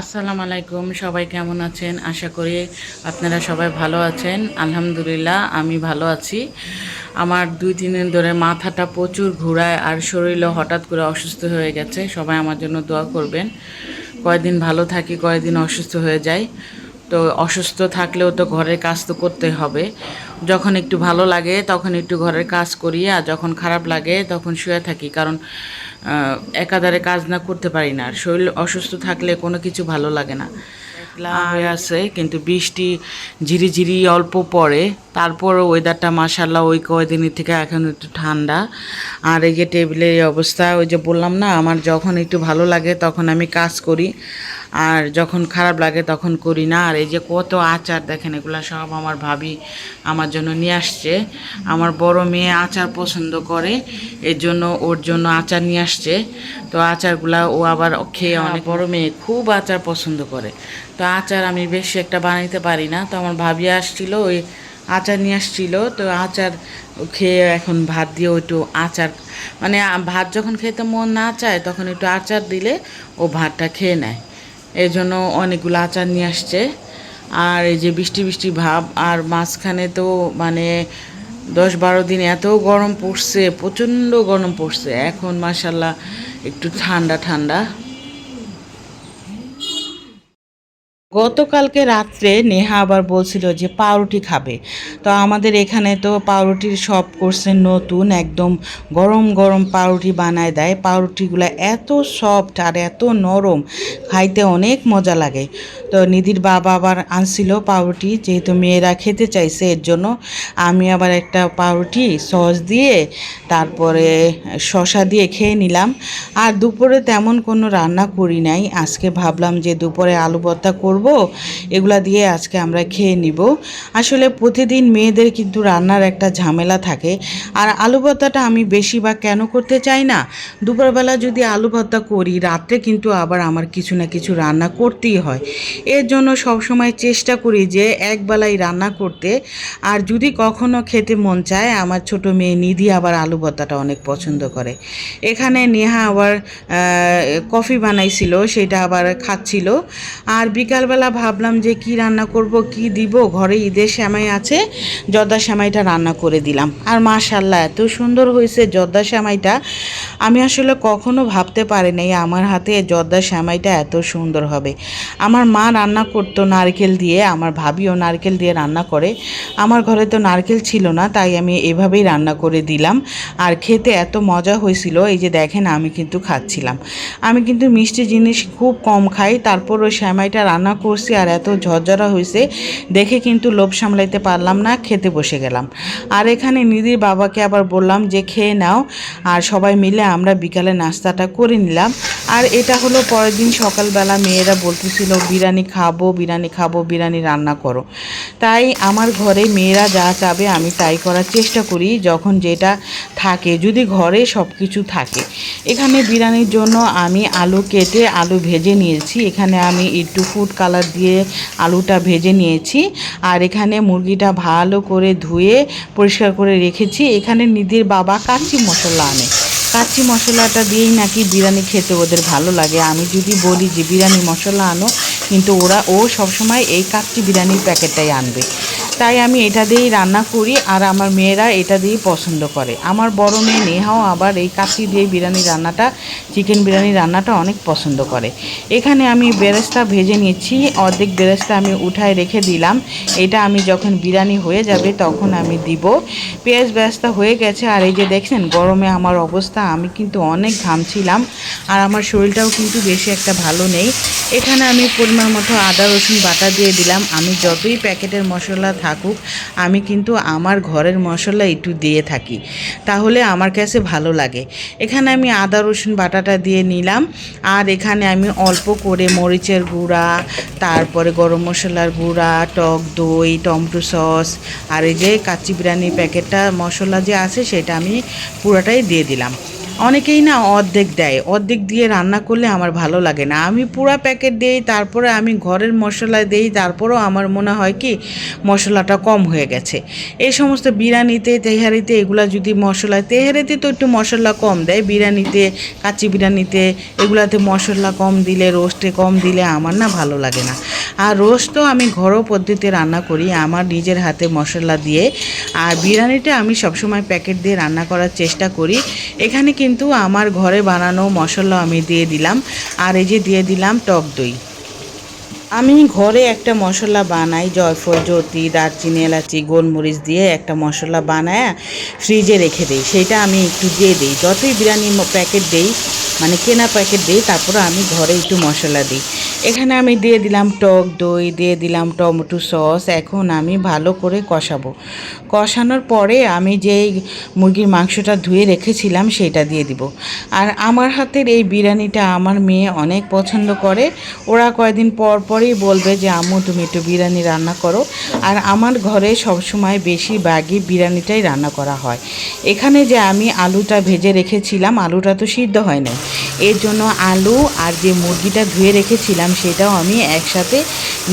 আসসালামু আলাইকুম, সবাই কেমন আছেন? আশা করি আপনারা সবাই ভালো আছেন। আলহামদুলিল্লাহ, আমি ভালো আছি। আমার দুই, তিন দিন ধরে মাথাটা প্রচুর ঘুরায় আর শরীরও হঠাৎ করে অসুস্থ হয়ে গেছে। সবাই আমার জন্য দোয়া করবেন। কয়েকদিন ভালো থাকি কয়েকদিন অসুস্থ হয়ে যাই। তো অসুস্থ থাকলেও তো ঘরের কাজ তো করতে হবে। যখন একটু ভালো লাগে তখন একটু ঘরের কাজ করি আর যখন খারাপ লাগে তখন শুয়ে থাকি কারণ একাধারে কাজ না করতে পারি না আর শরীর অসুস্থ থাকলে কোনো কিছু ভালো লাগে না। হয়ে আছে কিন্তু বৃষ্টি ঝিরিঝিরি অল্প পড়ে তারপরও ওয়েদারটা মাসাল্লাহ ওই কয়দিনের থেকে এখন একটু ঠান্ডা। আর এই যে টেবিলের অবস্থা ওই যে বললাম না আমার যখন একটু ভালো লাগে তখন আমি কাজ করি। আর যখন খারাপ লাগে তখন করি না। আর এই যে কত আচার দেখেন এগুলো সব আমার ভাবি আমার জন্য নিয়ে আসছে। আমার বড় মেয়ে আচার পছন্দ করে এর জন্য ওর জন্য আচার নিয়ে আসছে। তো আচারগুলা ও আবার খেয়ে অনেক বড় মেয়ে খুব আচার পছন্দ করে। তো আচার আমি বেশি একটা বানাইতে পারি না। তো আমার ভাবি আসছিল ওই আচার নিয়ে আসছিল। তো আচার খেয়ে এখন ভাত দিয়ে একটু আচার মানে ভাত যখন খেতে মন না চায় তখন একটু আচার দিলে ও ভাতটা খেয়ে নেয়। এই জন্য অনেকগুলো আচার নিয়ে আসছে। আর এই যে বৃষ্টি বৃষ্টি ভাব, আর মাঝখানে তো মানে দশ বারো দিন এত গরম পড়ছে, প্রচণ্ড গরম পড়ছে। এখন মাসাল্লাহ একটু ঠান্ডা ঠান্ডা। গতকালকে রাত্রে নেহা আবার বলছিল যে পাউরুটি খাবে। তো আমাদের এখানে তো পাউরুটির সব করছে নতুন, একদম গরম গরম পাউরুটি বানায় দেয়। পাউরুটিগুলো এত সফট আর এত নরম, খাইতে অনেক মজা লাগে। তো নিধির বাবা আবার আনছিল পাউরুটি, যেহেতু মেয়েরা খেতে চাইছে এর জন্য, আমি আবার একটা পাউরুটি সস দিয়ে, তারপরে শশা দিয়ে খেয়ে নিলাম। আর দুপুরে তেমন কোনো রান্না করি নাই। আজকে ভাবলাম যে দুপুরে আলু ভর্তা করব এগুলা দিয়ে আজকে আমরা খেয়ে নিব। আসলে প্রতিদিন মেয়েদের কিন্তু রান্নার একটা ঝামেলা থাকে। আর আলু ভর্তাটা আমি বেশি বা কেন করতে চাই না? দুপুরবেলা যদি আলু ভর্তা করি, রাত্রে কিন্তু আবার আমার কিছু না কিছু রান্না করতেই হয়। এর জন্য সবসময় চেষ্টা করি যে একবেলাই রান্না করতে। আর যদি কখনো খেতে মন চায়, আমার ছোট মেয়ে নিধি আবার আলু ভর্তাটা অনেক পছন্দ করে। এখানে নেহা আবার কফি বানাইছিল, সেটা আবার খাচ্ছিল। আর বিকালবেলা ভাবলাম যে কি রান্না করব, কি দিব ঘরে ঈদের শ্যামাই আছে, জর্দা শ্যামাইটা রান্না করে দিলাম। আর মাশাল্লাহ, এত সুন্দর হয়েছে জর্দা শ্যামাইটা। আমি আসলে কখনো ভাবতে পারি নাই আমার হাতে জর্দা শ্যামাইটা এত সুন্দর হবে। আমার মা রান্না করতো নারকেল দিয়ে, আমার ভাবিও নারকেল দিয়ে রান্না করে। আমার ঘরে তো নারকেল ছিল না, তাই আমি এভাবেই রান্না করে দিলাম। আর খেতে এত মজা হয়েছিল, এই যে দেখেন আমি কিন্তু খাচ্ছিলাম। আমি কিন্তু মিষ্টি জিনিস খুব কম খাই, তারপর ওই শ্যামাইটা রান্না করছি আর এত ঝরঝরা হয়েছে, দেখে কিন্তু লোভ সামলাইতে পারলাম না, খেতে বসে গেলাম। আর এখানে নিধির বাবাকে আবার বললাম যে, খেয়ে নাও। আর সবাই মিলে আমরা বিকালে নাস্তাটা করে নিলাম। আর এটা হলো পরের দিন সকালবেলা মেয়েরা বলতেছিল, বিরিয়ানি খাব বিরিয়ানি খাব, বিরিয়ানি রান্না করো। তাই আমার ঘরে মেয়েরা যা চাবে আমি তাই করার চেষ্টা করি, যখন যেটা থাকে, যদি ঘরে সব কিছু থাকে। এখানে বিরিয়ানির জন্য আমি আলু কেটে আলু ভেজে নিয়েছি। এখানে আমি একটু ফুড কালার দিয়ে আলুটা ভেজে নিয়েছি। আর এখানে মুরগিটা ভালো করে ধুয়ে পরিষ্কার করে রেখেছি। এখানে নিধির বাবা কাঁচি মশলা আনে। কাচ্চি মশলাটা দিয়েই নাকি বিরিয়ানি খেতে ওদের ভালো লাগে। আমি যদি বলি যে, বিরিয়ানি মশলা আনো। কিন্তু ওরা, ও সবসময় এই কাচ্চি বিরিয়ানির প্যাকেটটাই আনবে। তাই আমি এটা দিয়েই রান্না করি আর আমার মেয়েরা এটা দিয়েই পছন্দ করে। আমার বড় মেয়ে নেহাও আবার এই কাচ্চি দিয়ে বিরিয়ানি রান্নাটা, চিকেন বিরিয়ানি রান্নাটা অনেক পছন্দ করে। এখানে আমি বেরেস্তা ভেজে নিচ্ছি, অর্ধেক বেরেস্তা আমি উঠায় রেখে দিলাম। এটা আমি যখন বিরিয়ানি হয়ে যাবে তখন আমি দিব। পেঁয়াজ বেরেস্তা হয়ে গেছে আর এই যে দেখছেন, গরমে আমার অবস্থা, আমি কিন্তু অনেক ঘামছিলাম আর আমার শরীরটাও কিন্তু বেশি একটা ভালো নেই। এখানে আমি পরিমাণ মতো আদা রসুন বাটা দিয়ে দিলাম। আমি যতই প্যাকেটের মশলা থাকুক, আমি কিন্তু আমার ঘরের মশলা একটু দিয়ে থাকি। তাহলে আমার কাছে ভালো লাগে। এখানে আমি আদা, রসুন, বাটাটা দিয়ে নিলাম। আর এখানে আমি অল্প করে মরিচের গুঁড়া, তারপরে গরম মশলার গুঁড়া, টক দই, টমেটো সস, আর এই যে কাচ্চি বিরিয়ানির প্যাকেটটা মশলা যে আছে সেটা আমি পুরোটাই দিয়ে দিলাম। অনেকেই না অর্ধেক দেয়। অর্ধেক দিয়ে রান্না করলে আমার ভালো লাগে না। আমি পুরো প্যাকেট দিই, তারপরে আমি ঘরের মশলা দিই, তারপরেও আমার মনে হয় কি মশলাটা কম হয়ে গেছে। এই সমস্ত বিরিয়ানিতে, তেহারিতে এগুলা যদি মশলা তেহারিতে তো একটু মশলা কম দেয়। বিরিয়ানিতে, কাচ্চি বিরিয়ানিতে এগুলাতে মশলা কম দিলে, রোস্টে কম দিলে আমার না ভালো লাগে না। আর রোস্ট তো আমি ঘরোয়া পদ্ধতিতে রান্না করি, আমার নিজের হাতে মশলা দিয়ে। আর বিরিয়ানিটা আমি সবসময় প্যাকেট দিয়ে রান্না করার চেষ্টা করি। এখানে কিন্তু আমার ঘরে বানানো মশলা আমি দিয়ে দিলাম। আর এই যে দিয়ে দিলাম টক দই। আমি ঘরে একটা মশলা বানাই, জয়ফল জ্যোতি দারচিনি, এলাচি, গোলমরিচ দিয়ে একটা মশলা বানায় ফ্রিজে রেখে দিই। সেটা আমি একটু দিয়ে দিই। যতই বিরিয়ানি প্যাকেট দিই মানে কেনা প্যাকেট দিই, তারপরে আমি ঘরে একটু মশলা দিই। এখানে আমি দিয়ে দিলাম টক দই, দিয়ে দিলাম টমেটো সস, এখন আমি ভালো করে কষাবো। কষানোর পরে আমি যে মুরগির মাংসটা ধুয়ে রেখেছিলাম, সেটা দিয়ে দিব। আর আমার হাতের এই বিরিয়ানিটা আমার মেয়ে অনেক পছন্দ করে। ওরা কয়েকদিন পর পরই বলবে যে, আম্মু, তুমি একটু বিরিয়ানি রান্না করো। আর আমার ঘরে সবসময় বেশিরভাগই বিরিয়ানিটাই রান্না করা হয়। এখানে যে আমি আলুটা ভেজে রেখেছিলাম, আলুটা তো সিদ্ধ হয় না এর জন্য আলু আর যে মুরগিটা ধুয়ে রেখেছিলাম সেটাও আমি একসাথে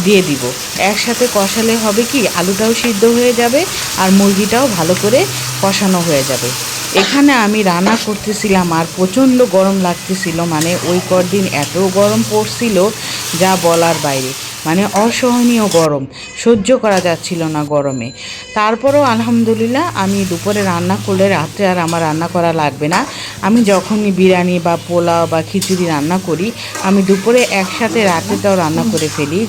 দিয়ে দিব। একসাথে কষালে হবে কি? আলুটাও সিদ্ধ হয়ে যাবে আর মুরগিটাও ভালো করে কষানো হয়ে যাবে। এখানে আমি রান্না করতেছিলাম আর প্রচণ্ড গরম লাগতেছিল মানে ওই কদিন এত গরম পড়ছিল যা বলার বাইরে। মানে অসহনীয় গরম। সহ্য করা যাচ্ছিল না গরমে। তারপরেও আলহামদুলিল্লাহ আমি দুপুরে রান্না করলে রাত্রে আর আমার রান্না করা লাগবে না। আমি যখনই বিরিয়ানি বা পোলাও বা খিচুড়ি রান্না করি, আমি দুপুরে একসাথে রাত্রেটাও রান্না করে ফেলি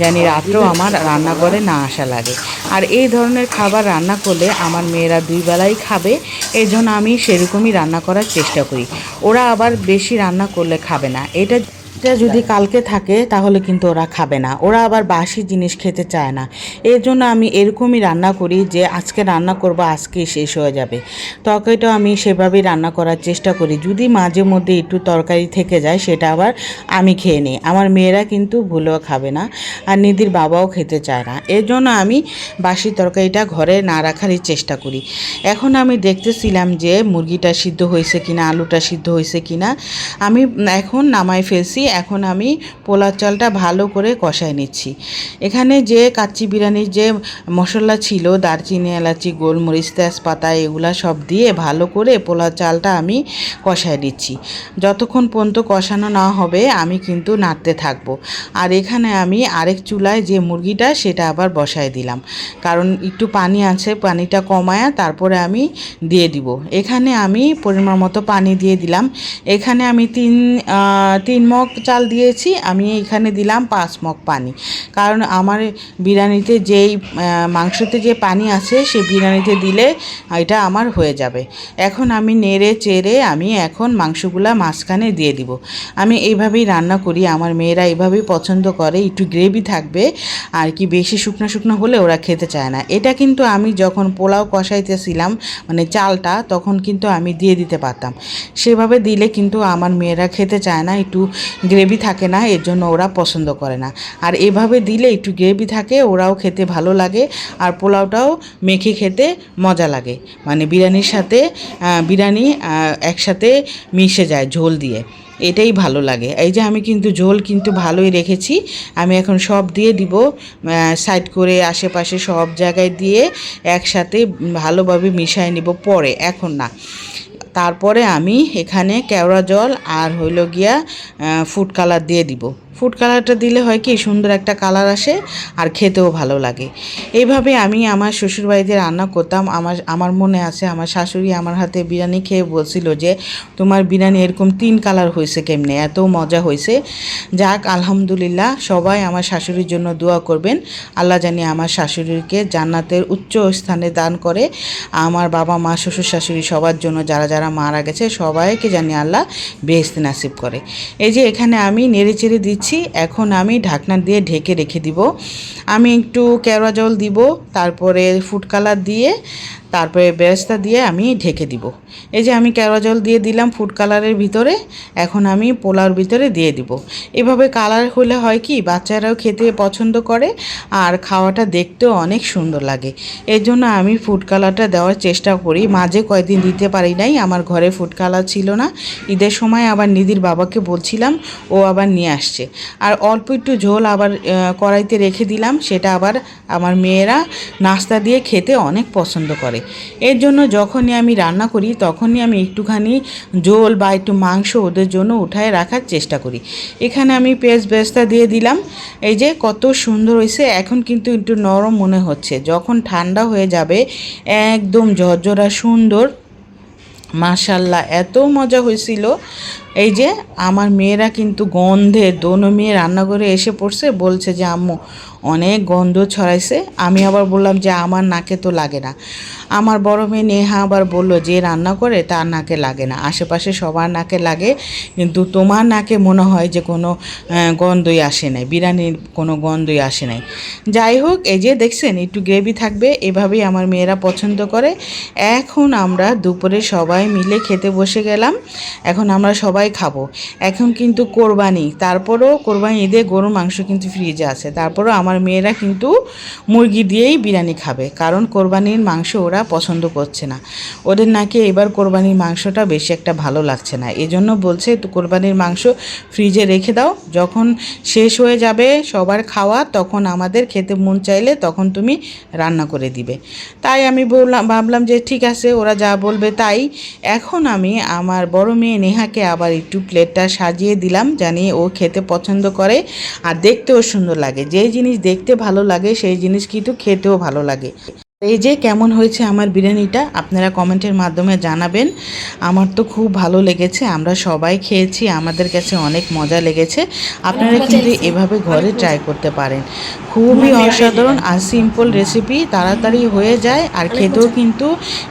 জানি রাত্রেও আমার রান্নাঘরে না আসা লাগে। আর এই ধরনের খাবার রান্না করলে আমার মেয়েরা দুই বেলাই খাবে এই জন্য আমি সেরকমই রান্না করার চেষ্টা করি। ওরা আবার বেশি রান্না করলে খাবে না। এটা এটা যদি কালকে থাকে, তাহলে কিন্তু ওরা খাবে না। ওরা আবার বাসি জিনিস খেতে চায় না। এর জন্য আমি এরকমই রান্না করি যে, আজকে রান্না করব আজকে শেষ হয়ে যাবে। তরকারিটাও আমি সেভাবেই রান্না করার চেষ্টা করি। যদি মাঝে মধ্যে একটু তরকারি থেকে যায়, সেটা আবার আমি খেয়ে নিই। আমার মেয়েরা কিন্তু ভুলেও খাবে না আর নিদির বাবাও খেতে চায় না। এর জন্য আমি বাসি তরকারিটা ঘরে না রাখারই চেষ্টা করি। এখন আমি দেখতেছিলাম যে, মুরগিটা সিদ্ধ হয়েছে কিনা, আলুটা সিদ্ধ হয়েছে কিনা। আমি এখন নামাই ফেলছি। এখন আমি পোলার চালটা ভালো করে কষায় নিচ্ছি। এখানে যে কাচ্চি বিরিয়ানির যে মশলা ছিল, দারচিনি, এলাচি, গোলমরিচ, তেজপাতা, এগুলা সব দিয়ে ভালো করে পোলার চালটা আমি কষায় নিচ্ছি। যতক্ষণ পর্যন্ত কষানো না হবে, আমি কিন্তু নাড়তে থাকব। আর এখানে আমি আরেক চুলায় যে মুরগিটা, সেটা আবার বসায় দিলাম। কারণ একটু পানি আছে, পানিটা কমায়া তারপরে আমি দিয়ে দিব। এখানে আমি পরিমাণ মতো পানি দিয়ে দিলাম। এখানে আমি তিন তিন মগ চাল দিয়েছি, আমি এখানে দিলাম পাঁচ মগ পানি। কারণ আমার বিরিয়ানিতে যেই মাংসতে যে পানি আছে, সে বিরিয়ানিতে দিলে এটা আমার হয়ে যাবে। এখন আমি নেড়ে চেড়ে আমি এখন মাংসগুলা মাঝখানে দিয়ে দিব। আমি এইভাবেই রান্না করি, আমার মেয়েরা এইভাবেই পছন্দ করে, একটু গ্রেভি থাকবে, আর কি বেশি শুকনো শুকনো হলে ওরা খেতে চায় না। এটা কিন্তু আমি যখন পোলাও কষাইতেছিলাম মানে চালটা, তখন কিন্তু আমি দিয়ে দিতে পারতাম। সেভাবে দিলে কিন্তু আমার মেয়েরা খেতে চায় না, একটু গ্রেভি থাকে না, এর জন্য ওরা পছন্দ করে না। আর এভাবে দিলে একটু গ্রেভি থাকে, ওরাও খেতে ভালো লাগে আর পোলাওটাও মেখে খেতে মজা লাগে। মানে বিরিয়ানির সাথে বিরিয়ানি একসাথে মিশে যায় ঝোল দিয়ে। এটাই ভালো লাগে। এই যে আমি কিন্তু ঝোল কিন্তু ভালোই রেখেছি। আমি এখন সব দিয়ে দিব সাইড করে আশেপাশে সব জায়গায় দিয়ে একসাথে ভালোভাবে মিশিয়ে নিব পরে, এখন না। তারপরে আমি এখানে কেওড়া জল আর হইল গিয়া ফুড কালার দিয়ে দিব। ফুড কালারটা দিলে হয় কি, সুন্দর একটা কালার আসে আর খেতেও ভালো লাগে। এইভাবে আমি আমার শ্বশুরবাড়িতে রান্না করতাম। আমার আমার মনে আছে, আমার শাশুড়ি আমার হাতে বিরিয়ানি খেয়ে বলছিল যে, তোমার বিরিয়ানি এরকম তিন কালার হয়েছে কেমনে? এত মজা হয়েছে। যাক, আলহামদুলিল্লাহ, সবাই আমার শাশুড়ির জন্য দোয়া করবেন। আল্লাহ জানি আমার শাশুড়িকে জান্নাতের উচ্চ স্থানে দান করে। আমার বাবা, মা, শ্বশুর, শাশুড়ি সবার জন্য যারা যারা মারা গেছে, সবাইকে জানি আল্লাহ বেহেস্তে নাসিব করে। এই যে এখানে আমি নেড়ে চেড়ে দিচ্ছি। এখন আমি ঢাকনা দিয়ে ঢেকে রেখে দিব। আমি একটু কেওড়া জল দিব, তারপরে ফুড কালার দিয়ে তারপরে বেরেস্তা দিয়ে আমি ঢেকে দিব। এই যে আমি কেওড়া জল দিয়ে দিলাম ফুড কালারের ভিতরে, এখন আমি পোলাওর ভিতরে দিয়ে দিব। এভাবে কালার হলে হয় কি, বাচ্চারাও খেতে পছন্দ করে আর খাওয়াটা দেখতেও অনেক সুন্দর লাগে। এর জন্য আমি ফুড কালারটা দেওয়ার চেষ্টা করি। মাঝে কয়েকদিন দিতে পারি নাই, আমার ঘরে ফুড কালার ছিল না। ঈদের সময় আবার নিদির বাবাকে বলছিলাম, ও আবার নিয়ে আসছে। আর অল্প একটু ঝোল আবার কড়াইতে রেখে দিলাম, সেটা আবার আমার মেয়েরা নাস্তা দিয়ে খেতে অনেক পছন্দ করে। এর জন্য যখনই আমি রান্না করি, তখনই আমি একটুখানি ঝোল বা একটু মাংস ওদের জন্য উঠায় রাখার চেষ্টা করি। এখানে আমি পেঁয়াজ বেস্তা দিয়ে দিলাম। এই যে কত সুন্দর হয়েছে, এখন কিন্তু একটু নরম মনে হচ্ছে। যখন ঠান্ডা হয়ে যাবে, একদম ঝরঝরা সুন্দর। মাশাল্লাহ, এত মজা হয়েছিল। এই যে আমার মেয়েরা কিন্তু গন্ধে, দোনো মেয়ে রান্নাঘরে এসে পড়ছে, বলছে যে, আম্মু, অনেক গন্ধ ছড়াইছে। আমি আবার বললাম যে, আমার নাকে তো লাগে না। আমার বড় মেয়ে নেহা আবার বলল, যে রান্না করে তার নাকে লাগে না। আশেপাশে সবার নাকে লাগে, কিন্তু তোমার নাকে মনে হয় যে কোনো গন্ধই আসে নাই, বিরিয়ানির কোনো গন্ধই আসে নাই। যাই হোক, এই যে দেখছেন, একটু গ্রেভি থাকবে, এভাবেই আমার মেয়েরা পছন্দ করে। এখন আমরা দুপুরে সবাই মিলে খেতে বসে গেলাম। এখন আমরা সবাই খাব। এখন কিন্তু কোরবানি। তারপরেও কোরবানি ঈদে গরুর মাংস কিন্তু ফ্রিজে আছে। তারপরেও আমার মেয়েরা কিন্তু মুরগি দিয়েই বিরিয়ানি খাবে। কারণ কোরবানির মাংস ওরা পছন্দ করছে না। ওদের নাকি এবার কোরবানির মাংসটা বেশি একটা ভালো লাগছে না। এজন্য বলছে, তো কোরবানির মাংস ফ্রিজে রেখে দাও। যখন শেষ হয়ে যাবে সবার খাওয়া, তখন আমাদের খেতে মন চাইলে তখন তুমি রান্না করে দিবে। তাই আমি বললাম, ভাবলাম যে ঠিক আছে, ওরা যা বলবে তাই। এখন আমি আমার বড় মেয়ে নেহাকে আবার একটু প্লেটটা সাজিয়ে দিলাম জানি ও খেতে পছন্দ করে আর দেখতেও সুন্দর লাগে। যেই জিনিস দেখতে ভালো লাগে, সেই জিনিস কিন্তু খেতেও ভালো লাগে। এই যে কেমন হয়েছে আমার বিরিয়ানিটা আপনারা কমেন্টের মাধ্যমে জানাবেন। আমার তো খুব ভালো লেগেছে আমরা সবাই খেয়েছি আমাদের কাছে অনেক মজা লেগেছে। আপনারা কিন্তু এভাবে ঘরে ট্রাই করতে পারেন। খুবই অসাধারণ আর সিম্পল রেসিপি তাড়াতাড়ি হয়ে যায় আর খেতেও কিন্তু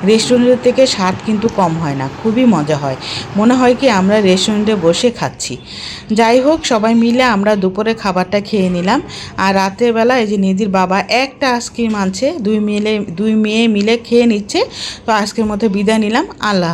রেস্টুরেন্টের থেকে স্বাদ কিন্তু কম হয় না খুবই মজা হয়। মনে হয় কি আমরা রেস্টুরেন্টে বসে খাচ্ছি। যাই হোক সবাই মিলে আমরা দুপুরে খাবারটা খেয়ে নিলাম। আর রাতের বেলা এই যে নিধির বাবা একটা আইসক্রিম আনছে দুই মিলে দুই মেয়ে মিলে খেয়ে নিচ্ছে তো আজকের মধ্যে বিদায় নিলাম আল্লাহ।